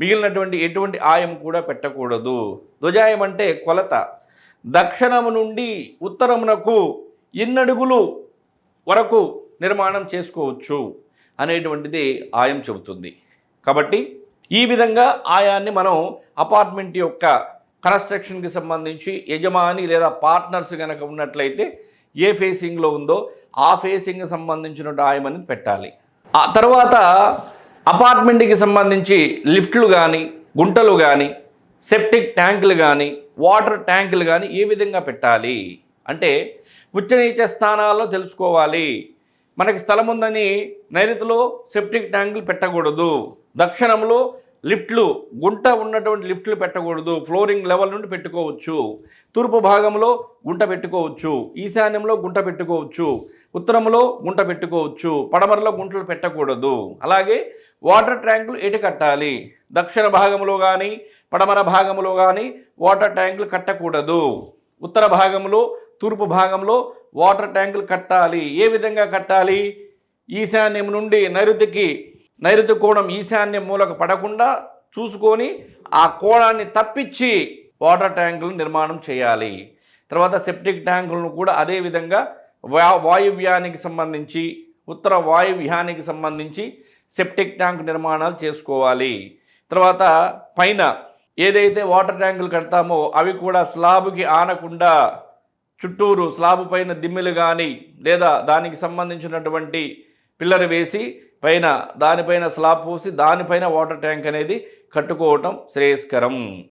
మిగిలినటువంటి ఎటువంటి ఆయం కూడా పెట్టకూడదు. ధ్వజాయం అంటే కొలత. దక్షిణము నుండి ఉత్తరమునకు ఇన్నడుగులు వరకు నిర్మాణం చేసుకోవచ్చు అనేటువంటిది ఆయం చెబుతుంది. కాబట్టి ఈ విధంగా ఆయాన్ని మనం అపార్ట్మెంట్ యొక్క కన్స్ట్రక్షన్కి సంబంధించి యజమాని లేదా పార్ట్నర్స్ కనుక ఉన్నట్లయితే ఏ ఫేసింగ్లో ఉందో ఆ ఫేసింగ్కి సంబంధించిన ఆయం అనేది పెట్టాలి. ఆ తర్వాత అపార్ట్మెంట్కి సంబంధించి లిఫ్ట్లు కానీ గుంటలు కానీ సెప్టిక్ ట్యాంకులు కానీ వాటర్ ట్యాంకులు కానీ ఏ విధంగా పెట్టాలి? అంటే ఉచ్చనీచ స్థానాల్లో తెలుసుకోవాలి. మనకి స్థలం ఉందని నైరుతిలో సెప్టిక్ ట్యాంకులు పెట్టకూడదు. దక్షిణంలో లిఫ్ట్లు గుంట ఉన్నటువంటి లిఫ్ట్లు పెట్టకూడదు. ఫ్లోరింగ్ లెవెల్ నుండి పెట్టుకోవచ్చు. తూర్పు భాగంలో గుంట పెట్టుకోవచ్చు. ఈశాన్యంలో గుంట పెట్టుకోవచ్చు. ఉత్తరంలో గుంట పెట్టుకోవచ్చు పడమరలో గుంటలు పెట్టకూడదు. అలాగే వాటర్ ట్యాంకులు ఎటు కట్టాలి? దక్షిణ భాగంలో కానీ పడమర భాగంలో కానీ వాటర్ ట్యాంకులు కట్టకూడదు. ఉత్తర భాగంలో తూర్పు భాగంలో వాటర్ ట్యాంకులు కట్టాలి. ఏ విధంగా కట్టాలి? ఈశాన్యం నుండి నైరుతికి నైరుతి కోణం ఈశాన్య మూలకు పడకుండా చూసుకొని ఆ కోణాన్ని తప్పించి వాటర్ ట్యాంకులు నిర్మాణం చేయాలి. తర్వాత సెప్టిక్ ట్యాంకులను కూడా అదే విధంగా వాయువ్యానికి సంబంధించి ఉత్తర వాయువ్యానికి సంబంధించి సెప్టిక్ ట్యాంక్ నిర్మాణాలు చేసుకోవాలి. తర్వాత పైన ఏదైతే వాటర్ ట్యాంకులు కడతామో అవి కూడా స్లాబ్కి ఆనకుండా చుట్టూరు స్లాబ్ పైన దిమ్మెలు కానీ లేదా దానికి సంబంధించినటువంటి పిల్లర్ వేసి పైన దానిపైన స్లాబ్ పూసి దానిపైన వాటర్ ట్యాంక్ అనేది కట్టుకోవటం శ్రేయస్కరం.